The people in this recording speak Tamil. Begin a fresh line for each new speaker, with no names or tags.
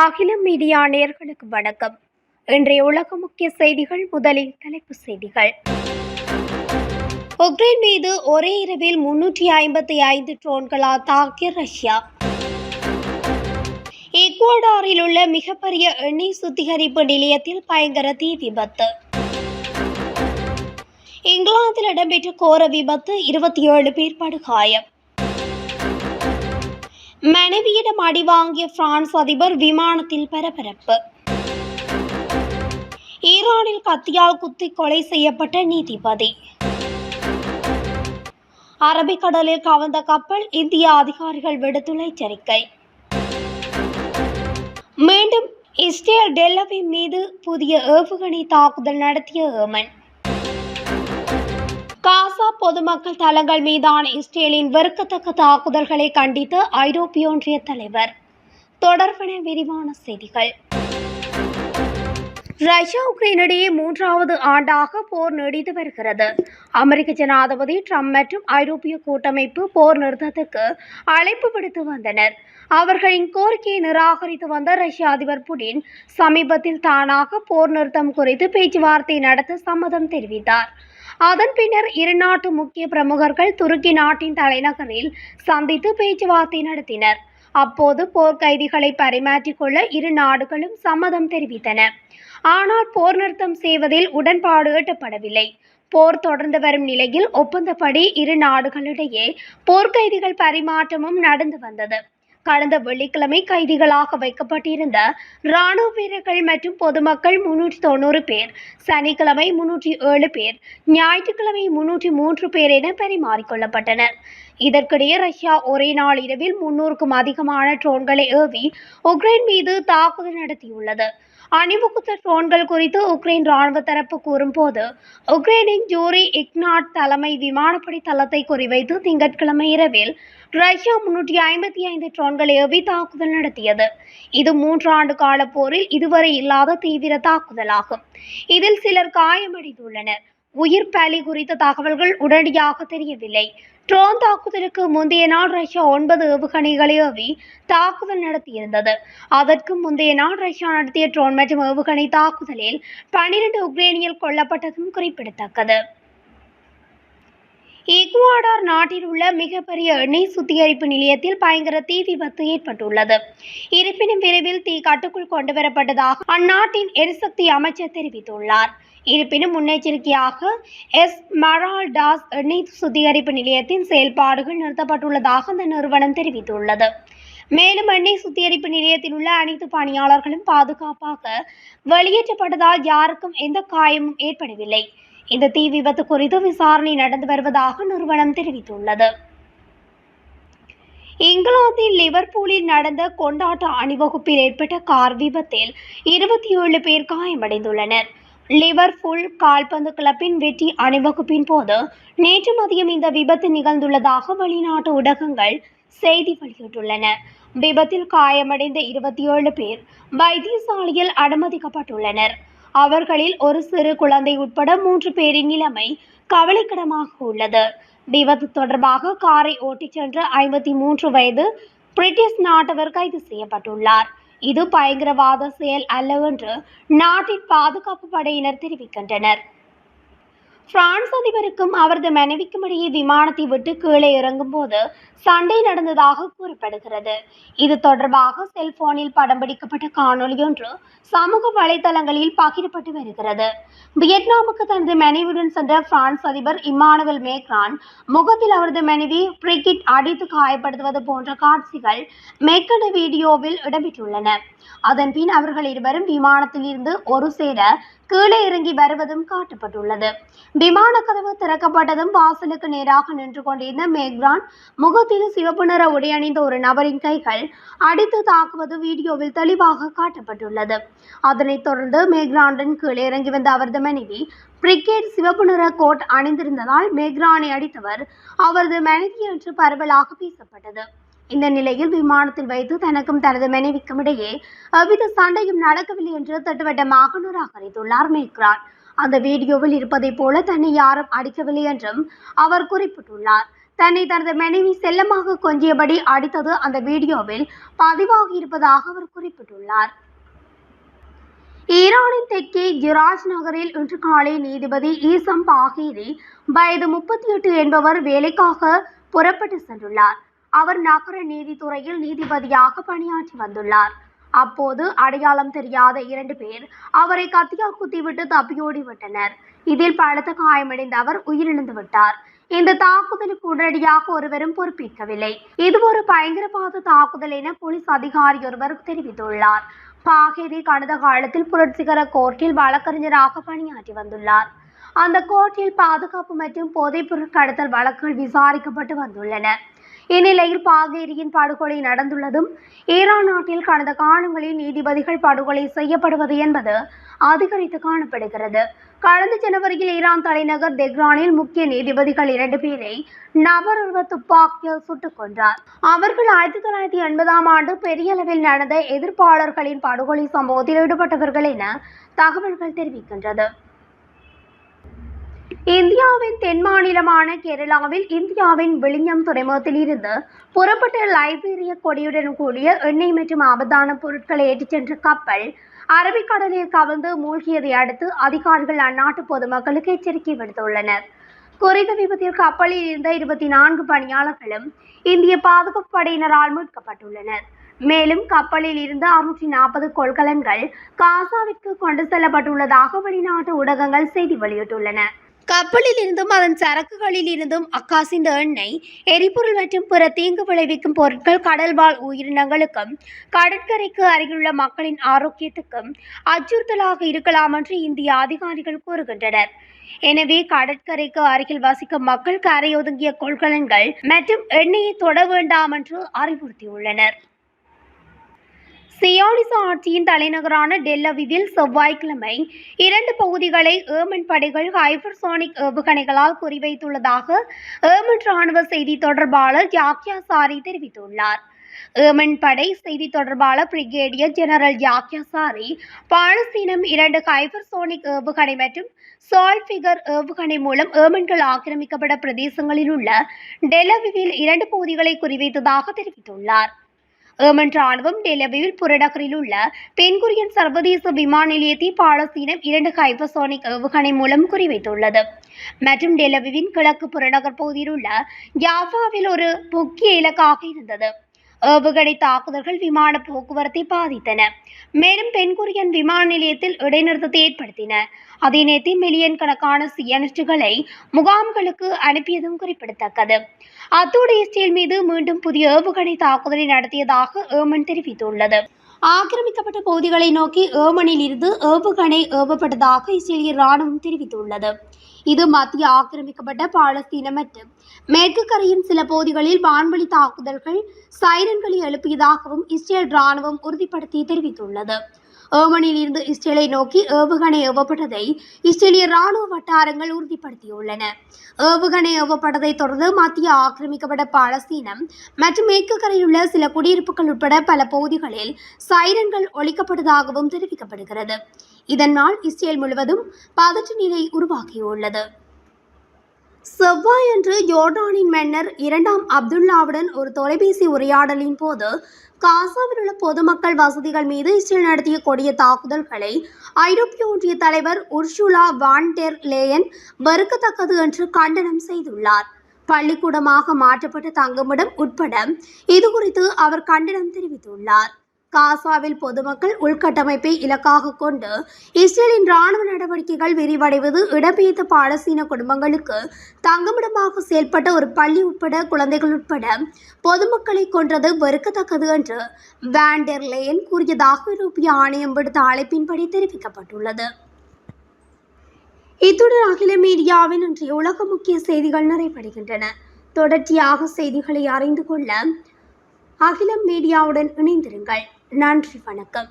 அகிலம் மீடியா நேர்களுக்கு வணக்கம். இன்றைய உலக முக்கிய செய்திகள் முதலில் தலைப்புச் செய்திகள். உக்ரைன் மீது ஒரே இரவில் முன்னூற்றி ஐம்பத்தி ஐந்து ட்ரோன்களால் தாக்கிய ரஷ்யா. ஈக்வடாரில் உள்ள மிகப்பெரிய எண்ணெய் சுத்திகரிப்பு நிலையத்தில் பயங்கர தீ விபத்து. இங்கிலாந்தில் இடம்பெற்ற கோர விபத்து இருபத்தி ஏழு பேர் படுகாயம். மனைவியிடம் அடி வாங்கிய பிரான்ஸ் அதிபர் விமானத்தில் பரபரப்பு. ஈரானில் கத்தியால் குத்தி கொலை செய்யப்பட்ட நீதிபதி. அரபிக்கடலில் கவர்ந்த கப்பல் இந்திய அதிகாரிகள் விடுத்துள்ள எச்சரிக்கை. மீண்டும் இஸ்ரேல் டெல்லவி மீது புதிய ஏவுகணை தாக்குதல் நடத்திய ஏமன். காசா பொதுமக்கள் தளங்கள் மீதான இஸ்ரேலின் வெறுக்கத்தக்க தாக்குதல்களை கண்டித்து ஐரோப்பிய ஒன்றிய தலைவர். தொடர்பென விரிவான செய்திகள். ரஷ்யா உக்ரைனிடையே மூன்றாவது ஆண்டாக போர் நீடித்து வருகிறது. அமெரிக்க ஜனாதிபதி ட்ரம்ப் மற்றும் ஐரோப்பிய கூட்டமைப்பு போர் நிறுத்தத்துக்கு அழைப்பு விடுத்து வந்தனர். அவர்களின் கோரிக்கையை நிராகரித்து வந்த ரஷ்ய அதிபர் புடின் சமீபத்தில் தானாக போர் நிறுத்தம் குறித்து பேச்சுவார்த்தை நடத்த சம்மதம் தெரிவித்தார். அதன் பின்னர் இரு நாட்டு முக்கிய பிரமுகர்கள் துருக்கி நாட்டின் தலைநகரில் சந்தித்து பேச்சுவார்த்தை நடத்தினர். அப்போது போர்க்கைதிகளை பரிமாற்றிக் கொள்ள இரு நாடுகளும் சம்மதம் தெரிவித்தன. ஆனால் போர் நிறுத்தம் செய்வதில் உடன்பாடு எட்டப்படவில்லை. போர் தொடர்ந்து வரும் நிலையில் ஒப்பந்தப்படி இரு நாடுகளிடையே போர்க்கைதிகள் பரிமாற்றமும் நடந்து வந்தது. கடந்த வெள்ளிக்கிழமை கைதிகளாக வைக்கப்பட்டிருந்த ராணுவ வீரர்கள் மற்றும் பொதுமக்கள் முன்னூற்றி தொண்ணூறு பேர் சனிக்கிழமை முன்னூற்றி ஏழு பேர் ஞாயிற்றுக்கிழமை முன்னூற்றி மூன்று பேர் என பரிமாறிக்கொள்ளப்பட்டனர். இதற்கிடையே ரஷ்யா ஒரே நாள் இரவில் முன்னூறுக்கும் அதிகமான ட்ரோன்களை ஏவி உக்ரைன் மீது தாக்குதல் நடத்தியுள்ளது. அணிவகுத்த ட்ரோன்கள் குறித்து உக்ரைன் ராணுவ தரப்பு கூறும்போது உக்ரைனின் ஜூரி இக்னாட் தலைமை விமானப்படை தளத்தை குறிவைத்து திங்கட்கிழமை இரவில் ரஷ்யா முன்னூற்றி ஐம்பத்தி ஐந்து ட்ரோன்களை ஏவி தாக்குதல் நடத்தியது. இது மூன்று ஆண்டு கால போரில் இதுவரை இல்லாத தீவிர தாக்குதலாகும். இதில் சிலர் காயமடைந்துள்ளனர். உயிர் பலி குறித்த தகவல்கள் உடனடியாக தெரியவில்லை. ட்ரோன் தாக்குதலுக்கு முந்தைய நாள் ரஷ்யா ஒன்பது ஏவுகணைகளை ஏவி தாக்குதல் நடத்தியிருந்தது. அதற்கு முந்தைய நாள் ரஷ்யா நடத்திய ட்ரோன் மற்றும் ஏவுகணை தாக்குதலில் பனிரெண்டு உக்ரைனியல் கொல்லப்பட்டதும் குறிப்பிடத்தக்கது. இக்வாடார் நாட்டில் உள்ள மிகப்பெரிய எண்ணெய் சுத்திகரிப்பு நிலையத்தில் பயங்கர தீ விபத்து ஏற்பட்டுள்ளது. இருப்பினும் விரைவில் தீ கட்டுக்குள் கொண்டுவரப்பட்டதாக அந்நாட்டின் எரிசக்தி அமைச்சர் தெரிவித்துள்ளார். இருப்பினும் முன்னெச்சரிக்கையாக எஸ். மரால்டாஸ் எண்ணெய் சுத்திகரிப்பு நிலையத்தின் செயல்பாடுகள் நிறுத்தப்பட்டுள்ளதாக அந்த நிறுவனம் தெரிவித்துள்ளது. மேலும் எண்ணெய் சுத்திகரிப்பு நிலையத்தில் உள்ள அனைத்து பணியாளர்களும் பாதுகாப்பாக வெளியேற்றப்பட்டதால் யாருக்கும் எந்த காயமும் ஏற்படவில்லை. இந்த தீ விபத்து குறித்து விசாரணை நடந்து வருவதாக நிறுவனம் தெரிவித்துள்ளது. இங்கிலாந்தில் லிவர்பூலில் நடந்த கொண்டாட்ட அணிவகுப்பில் ஏற்பட்ட கார் விபத்தில் இருபத்தி ஏழு பேர் காயமடைந்துள்ளனர். லிவர்பூல் கால்பந்து கிளப்பின் வெற்றி அணிவகுப்பின் போது நேற்று மதியம் இந்த விபத்து நிகழ்ந்துள்ளதாக வெளிநாட்டு ஊடகங்கள் செய்தி வெளியிட்டுள்ளன. விபத்தில் காயமடைந்த இருபத்தி ஏழு பேர் வைத்தியசாலையில் அனுமதிக்கப்பட்டுள்ளனர். அவர்களில் ஒரு சிறு குழந்தை உட்பட மூன்று பேரின் நிலைமை கவலைக்கிடமாக உள்ளது. விபத்து தொடர்பாக காரை ஓட்டிச் சென்ற ஐம்பத்தி மூன்று வயது பிரிட்டிஷ் நாட்டவர் கைது செய்யப்பட்டுள்ளார். இது பயங்கரவாத செயல் அல்ல என்று நாட்டின் பாதுகாப்பு படையினர் தெரிவிக்கின்றனர். பிரான்ஸ் அதிபருக்கும் அவரது மனைவிக்கும் இடையே விமானத்தை விட்டு கீழே இறங்கும் போது சண்டை நடந்ததாக கூறப்படுகிறது. இது தொடர்பாக செல்போனில் படம் பிடிக்கப்பட்ட காணொலி ஒன்று சமூக வலைதளங்களில் பகிரப்பட்டு வருகிறது. வியட்நாமுக்கு தனது மனைவியுடன் சென்ற பிரான்ஸ் அதிபர் இம்மானுவல் மேக்ரான் முகத்தில் அவரது மனைவி பிரிகிட் அடித்து காயப்படுத்துவது போன்ற காட்சிகள் மேற்கண்ட வீடியோவில் இடம்பெற்றுள்ளன. அதன்பின் அவர்கள் இருவரும் விமானத்தில் இருந்து ஒரு சேர கீழே இறங்கி வருவதும் காட்டப்பட்டுள்ளது. விமான கதவு திறக்கப்பட்டதும் வாசலுக்கு நேராக நின்று கொண்டிருந்த மேக்ரான் முகத்தில் சிவப்பு நிற உடை அணிந்த ஒரு நபரின் கைகள் அடித்து தாக்குவது வீடியோவில் தெளிவாக காட்டப்பட்டுள்ளது. அதனைத் தொடர்ந்து மேக்ரானுடன் கீழே இறங்கி வந்த அவரது மனைவி பிரிகேட் சிவப்பு நிற கோட் அணிந்திருந்ததால் மேக்ரானை அடித்தவர் அவரது மனைவி என்று பரவலாக பேசப்பட்டது. இந்த நிலையில் விமானத்தில் வைத்து தனக்கும் தனது மனைவிக்கும் இடையே அவ்வித சண்டையும் நடக்கவில்லை என்று திட்டவட்டமாக நிராகரித்துள்ளார் மேக்ரான். அந்த வீடியோவில் இருப்பதைப் போல தன்னை யாரும் அடிக்கவில்லை என்றும் அவர் குறிப்பிட்டுள்ளார். தன்னை தனது மனைவி செல்லமாக கொஞ்சியபடி அடித்தது அந்த வீடியோவில் பதிவாகி இருப்பதாக அவர் குறிப்பிட்டுள்ளார். ஈரானின் தெற்கே ஜிராஜ் நகரில் இன்று காலை நீதிபதி ஈசம் பாகேரி வயது முப்பத்தி எட்டு என்பவர் வேலைக்காக புறப்பட்டு சென்றுள்ளார். அவர் நகர நீதித்துறையில் நீதிபதியாக பணியாற்றி வந்துள்ளார். அப்போது அடையாளம் தெரியாத இரண்டு பேர் அவரை கத்தியால் குத்திவிட்டு தப்பியோடி விட்டனர். இதில் பலத்த காயமடைந்த அவர் உயிரிழந்து விட்டார். இந்த தாக்குதலுக்கு உடனடியாக ஒருவரும் பொறுப்பேற்கவில்லை. இது ஒரு பயங்கரவாத தாக்குதல் என போலீஸ் அதிகாரி ஒருவர் தெரிவித்துள்ளார். பாகேரி கடந்த காலத்தில் புரட்சிகர கோர்ட்டில் வழக்கறிஞராக பணியாற்றி வந்துள்ளார். அந்த கோர்ட்டில் பாதுகாப்பு மற்றும் போதைப்பொருள் கடத்தல் வழக்குகள் விசாரிக்கப்பட்டு வந்துள்ளன. இந்நிலையில் பாகேரியின் படுகொலை நடந்துள்ளதும் ஈரான் நாட்டில் கடந்த காலங்களில் நீதிபதிகள் படுகொலை செய்யப்படுவது என்பது அதிகரித்து காணப்படுகிறது. கடந்த ஜனவரியில் ஈரான் தலைநகர் தெஹ்ரானில் முக்கிய நீதிபதிகள் இரண்டு பேரை நபர் ஒருவர் துப்பாக்கியால் சுட்டுக் கொன்றார். அவர்கள் ஆயிரத்தி தொள்ளாயிரத்தி எண்பதாம் ஆண்டு பெரிய அளவில் நடந்த எதிர்ப்பாளர்களின் படுகொலை சம்பவத்தில் ஈடுபட்டவர்கள் என தகவல்கள் தெரிவிக்கின்றது இந்தியாவின் தென் மாநிலமான கேரளாவில் இந்தியாவின் விழிஞம் துறைமுகத்தில் இருந்து புறப்பட்ட லைபீரிய கொடியுடன் கூடிய எண்ணெய் மற்றும் ஆபத்தான பொருட்களை ஏற்றிச் சென்ற கப்பல் அரபிக்கடலில் கவிழ்ந்து மூழ்கியதை அடுத்து அதிகாரிகள் அந்நாட்டு பொதுமக்களுக்கு எச்சரிக்கை விடுத்துள்ளனர். குறித்த விபத்தில் கப்பலில் இருந்த இருபத்தி நான்கு பணியாளர்களும் இந்திய பாதுகாப்பு படையினரால் மீட்கப்பட்டுள்ளனர். மேலும் கப்பலில் இருந்த அறுநூற்றி நாற்பது கொள்கலன்கள் காசாவிற்கு கொண்டு செல்லப்பட்டுள்ளதாக வெளிநாட்டு ஊடகங்கள் செய்தி வெளியிட்டுள்ளன. கப்பலில் இருந்தும் அதன் சரக்குகளில் இருந்தும் அக்காசிந்த எண்ணெய் எரிபொருள் மற்றும் பிற தீங்கு விளைவிக்கும் பொருட்கள் கடல்வாழ் உயிரினங்களுக்கும் கடற்கரைக்கு அருகிலுள்ள மக்களின் ஆரோக்கியத்துக்கும் அச்சுறுத்தலாக இருக்கலாம் என்று இந்திய அதிகாரிகள் கூறுகின்றனர். எனவே கடற்கரைக்கு அருகில் வசிக்கும் மக்கள் கரையொதுங்கிய கொள்கலன்கள் மற்றும் எண்ணெயை தொட வேண்டாம் என்று அறிவுறுத்தியுள்ளனர். சியோனிச ஆட்சியின் தலைநகரான டெல்லவிவில் செவ்வாய்க்கிழமை இரண்டு பகுதிகளை ஏமன் படைகள் ஹைபர்சோனிக் ஏவுகணைகளால் குறிவைத்துள்ளதாக ஏமன் ராணுவ செய்தி தொடர்பாளர் யாக்யா சாரி தெரிவித்துள்ளார். ஏமன் படை செய்தி தொடர்பாளர் பிரிகேடியர் ஜெனரல் யாக்யா சாரி பாலஸ்தீனம் இரண்டு ஹைபர்சோனிக் ஏவுகணை மற்றும் சால்ஃபிகர் ஏவுகணை மூலம் ஏமன்கள் ஆக்கிரமிக்கப்பட்ட பிரதேசங்களில் உள்ள டெல்லவிவில் இரண்டு பகுதிகளை குறிவைத்ததாக தெரிவித்துள்ளார். ஏமன் ராணுவம் டெலவியில் புறநகரில் உள்ள பென்குரியன் சர்வதேச விமான நிலையத்தை பாலஸ்தீனம் இரண்டு ஹைபர்சோனிக் ஏவுகணை மூலம் குறிவைத்துள்ளது. மற்றும் டெலவிவின் கிழக்கு புறநகர் பகுதியில் உள்ள யாஃபாவில் ஒரு முக்கிய இலக்காக இருந்தது. ஏவுகணை தாக்குதல்கள் விமான போக்குவரத்தை பாதித்தன. மேலும் பென்குரியன் விமான நிலையத்தில் இடைநிறுத்தத்தை ஏற்படுத்தின. அதே நேரத்தில் மில்லியன் கணக்கான சியனிஸ்டுகளை முகாம்களுக்கு அனுப்பியதும் குறிப்பிடத்தக்கது. அத்தோடு இஸ்ரேல் மீது மீண்டும் புதிய ஏவுகணை தாக்குதலை நடத்தியதாக ஏமன் தெரிவித்துள்ளது. ஆக்கிரமிக்கப்பட்ட பகுதிகளை நோக்கி ஏமனில் இருந்து ஏவுகணை ஏவப்பட்டதாக இஸ்ரேலிய ராணுவம் தெரிவித்துள்ளது. இது மத்திய ஆக்கிரமிக்கப்பட்ட பாலஸ்தீன மற்றும் மேற்கு கரையின் சில பகுதிகளில் வான்வழி தாக்குதல்கள் சைரன்களை எழுப்பியதாகவும் இஸ்ரேல் ராணுவம் உறுதிப்படுத்தி தெரிவித்துள்ளது. ஏமனில் இருந்து இஸ்ரேலை நோக்கி ஏவுகணை ஏவப்பட்டதை இஸ்ரேலிய ராணுவ வட்டாரங்கள் உறுதிப்படுத்தியுள்ளன. ஏவுகணை ஏவப்பட்டதை தொடர்ந்து மத்திய ஆக்கிரமிக்கப்பட்ட பாலஸ்தீனம் மற்றும் மேற்கு கரையிலுள்ள சில குடியிருப்புகள் உட்பட பல பகுதிகளில் சைரன்கள் ஒழிக்கப்பட்டதாகவும் தெரிவிக்கப்படுகிறது. இதனால் இஸ்ரேல் முழுவதும் பதற்ற நிலை உருவாகியுள்ளது. செவ்வாயன்று ஜோர்டானின் மன்னர் இரண்டாம் அப்துல்லாவுடன் ஒரு தொலைபேசி உரையாடலின் போது காசாவில் உள்ள பொதுமக்கள் வசதிகள் மீது இஸ்ரேல் நடத்திய கொடிய தாக்குதல்களை ஐரோப்பிய ஒன்றிய தலைவர் உர்ஷுலா வான் டெர் லேயன் வெறுக்கத்தக்கது என்று கண்டனம் செய்துள்ளார். பள்ளிக்கூடமாக மாற்றப்பட்ட தங்குமிடம் உட்பட இது குறித்து அவர் கண்டனம் தெரிவித்துள்ளார். காசாவில் பொதுமக்கள் உள்கட்டமைப்பை இலக்காக கொண்டு இஸ்ரேலின் ராணுவ நடவடிக்கைகள் விரிவடைவது இடம்பெயர்ந்த பாலஸ்தீன குடும்பங்களுக்கு தங்குமிடமாக செயல்பட்ட ஒரு பள்ளி உட்பட குழந்தைகள் உட்பட பொதுமக்களை கொன்றது வெறுக்கத்தக்கது என்று வேண்டர்லேயன் கூறியதாக ஐரோப்பிய ஆணையம் விடுத்த அழைப்பின்படி தெரிவிக்கப்பட்டுள்ளது. இத்துடன் அகில மீடியாவின் இன்றைய உலக முக்கிய செய்திகள் நிறைவடைகின்றன. தொடர்ச்சியாக செய்திகளை அறிந்து கொள்ள அகிலம் மீடியாவுடன் இணைந்திருங்கள். நன்றி வணக்கம்.